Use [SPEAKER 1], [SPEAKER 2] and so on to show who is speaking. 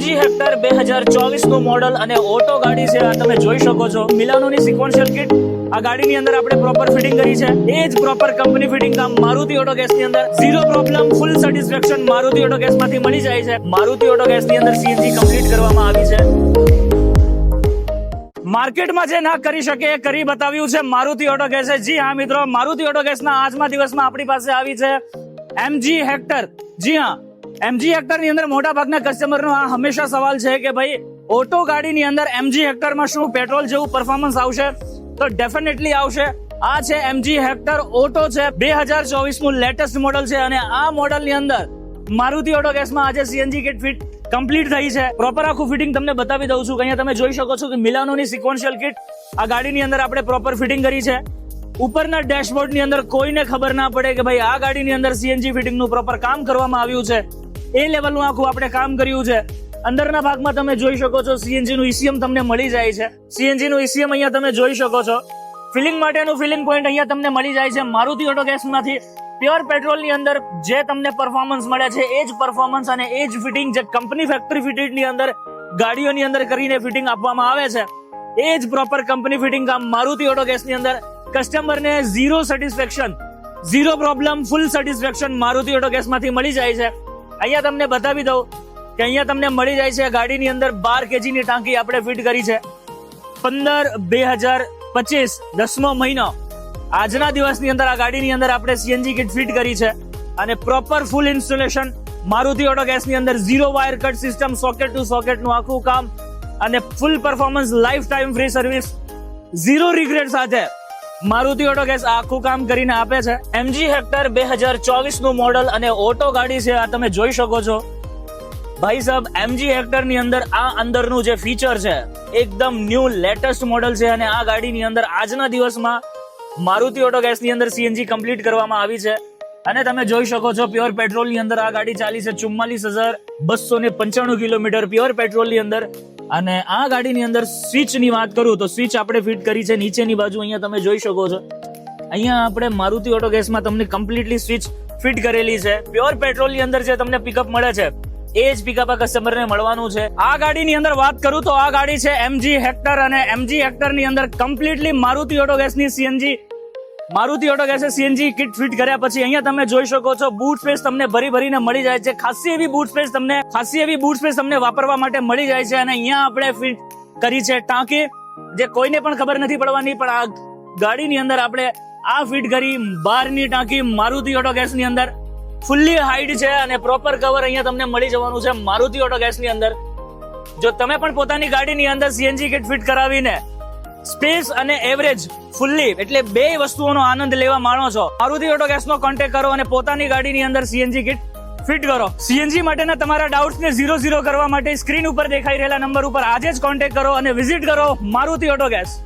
[SPEAKER 1] MG hectare બે હજાર ચોવીસનું model અને ઓટો ગાડી છે, આ તમે જોઈ શકો છો. મિલાનોની સિક્વન્શિયલ કિટ આ ગાડીની અંદર આપણે પ્રોપર ફિટિંગ કરી છે. એ જ પ્રોપર કંપની ફિટિંગ કામ મારુતિ ઓટો ગેસની અંદર. Zero problem full satisfaction Maruti auto ગેસમાંથી મળી જાય છે. મારુતિ ઓટો ગેસની અંદર સીએનજી કમ્પ્લીટ કરવામાં આવી છે. માર્કેટમાં જે ના કરી શકે એ કરી બતાવ્યું છે. મારુતિ ઓટો ગેસે જી હા મિત્રો, મારુતિ ઓટો ગેસના આજના દિવસમાં આપણી પાસે આવી છે એમજી હેક્ટર જી હા. એમજી હેક્ટરની અંદર મોટા ભાગના કસ્ટમરનો આ હંમેશા સવાલ છે કે ભાઈ ઓટો ગાડીની અંદર એમજી હેક્ટરમાં શું પેટ્રોલ જેવું પરફોર્મન્સ આવશે? તો ડેફિનેટલી આવશે. આ છે એમજી હેક્ટર ઓટો છે, બે હજાર ચોવીસનું લેટેસ્ટ મોડલ છે અને આ મોડલની અંદર મારુતિ ઓટો ગેસમાં આજે સીએનજી કિટ ફિટ કમ્પ્લીટ થઈ છે. પ્રોપર આખું ફિટિંગ તમને બતાવી દઉં છું અહીંયા તમે જોઈ શકો છો કે મિલાનોની સિક્વન્શિયલ કિટ આ ગાડીની અંદર આપણે પ્રોપર ફિટિંગ કરી છે. ઉપરના ડેશબોર્ડની અંદર કોઈને ખબર ના પડે કે ભાઈ આ ગાડીની અંદર સીએનજી ફિટિંગનું પ્રોપર કામ કરવામાં આવ્યું છે. એ લેવલનું આખું આપણે કામ કર્યું છે. અંદરના ભાગમાં તમે જોઈ શકો છો સીએનજી નું ઈસીએમ તમને મળી જાય છે. સીએનજી નું ઈસીએમ અહીંયા તમે જોઈ શકો છો. ફિલિંગ માટેનું ફિલિંગ પોઈન્ટ અહીંયા તમને મળી જાય છે. મારુતિ ઓટો ગેસમાંથી પ્યોર પેટ્રોલની અંદર જે તમને પરફોર્મન્સ મળે છે, એ જ પરફોર્મન્સ અને એ જ ફિટિંગ જે કંપની ફેક્ટરી ફિટેડની અંદર ગાડીઓની અંદર કરીને ફિટિંગ આપવામાં આવે છે. એ જ પ્રોપર કંપની ફિટિંગ કામ મારુતિ ઓટો ગેસની અંદર કસ્ટમરને zero satisfaction zero problem full satisfaction Maruti auto ગેસમાંથી મળી જાય છે. અહીંયા તમને બતાવી દઉં કે અહીંયા તમને મળી જાય છે ગાડીની અંદર બાર કેજી ની ટાંકી આપણે ફિટ કરી છે. પંદર બે હજાર પચીસ, દસમો મહિનો. આજના દિવસની અંદર આ ગાડીની અંદર આપણે સીએનજી કિટ ફિટ કરી છે અને proper full installation Maruti auto ગેસની અંદર zero wire cut system socket to સોકેટનું આખું કામ અને full performance life time free service zero regret સાથે મારુતિ ઓટો ગેસ આખું કામ કરીને આપે છે. એમજી હેક્ટર બે હજાર ચોવીસનું મોડલ અને ઓટો ગાડી છે, આ તમે જોઈ શકો છો. ભાઈ સાહેબ એમજી હેક્ટરની અંદર આ અંદરનું જે ફીચર છે, એકદમ ન્યૂ લેટેસ્ટ મોડલ છે અને આ ગાડીની અંદર આજના દિવસમાં મારુતિ ઓટો ગેસની અંદર સીએનજી કમ્પ્લીટ કરવામાં આવી છે. અને તમે જોઈ શકો છો પ્યોર પેટ્રોલની અંદર આ ગાડી ચાલી છે ચુમ્માલીસ હજાર બસો ને પંચાણું કિલોમીટર પ્યોર પેટ્રોલની અંદર. અને આ ગાડીની અંદર સ્વિચની વાત કરું તો સ્વિચ આપણે ફિટ કરી છે. નીચેની બાજુ અહીંયા તમે જોઈ શકો છો. અહીંયા આપણે મારુતિ ઓટો ગેસમાં તમને કમ્પ્લીટલી સ્વિચ ફિટ કરેલી છે. પ્યોર પેટ્રોલની અંદર જે તમને પિકઅપ મળે છે, એ જ પિકઅપ કસ્ટમરને મળવાનું છે. આ ગાડીની અંદર વાત કરું તો આ ગાડી છે એમજી હેક્ટર અને એમજી હેક્ટરની અંદર કમ્પ્લીટલી મારુતિ ઓટો ગેસની સીએનજી મારુતિ ઓટો ગેસે સીએનજી કિટ ફિટ કર્યા પછી અહીંયા તમે જોઈ શકો છો બૂટ સ્પેસ તમને ભરી ભરીને મળી જાય છે. ખાસી એવી બૂટ સ્પેસ તમને, ખાસી એવી બૂટ સ્પેસ તમને વાપરવા માટે મળી જાય છે અને અહીંયા આપણે ફિટ કરી છે. ટાંકી જે કોઈને પણ ખબર નથી પડવાની, પણ આ ગાડીની અંદર આપણે આ ફિટ કરી બારની ટાંકી મારુતિ ઓટો ગેસની અંદર ફુલ્લી હાઈટ છે અને પ્રોપર કવર અહીંયા તમને મળી જવાનું છે મારુતિ ઓટો ગેસની અંદર. જો તમે પણ પોતાની ગાડીની અંદર સીએનજી કિટ ફિટ કરાવીને સ્પેસ અને એવરેજ ફુલ્લી, એટલે બે વસ્તુઓનો આનંદ લેવા માણો છો. મારુતિ ઓટો ગેસનો કોન્ટેક્ટ કરો અને પોતાની ગાડીની અંદર સીએનજી કિટ ફિટ કરો. સીએનજી માટેના તમારા ડાઉટ્સ ને ઝીરો ઝીરો કરવા માટે સ્ક્રીન ઉપર દેખાઈ રહેલા નંબર ઉપર આજે જ કોન્ટેક્ટ કરો અને વિઝિટ કરો મારુતિ ઓટો ગેસ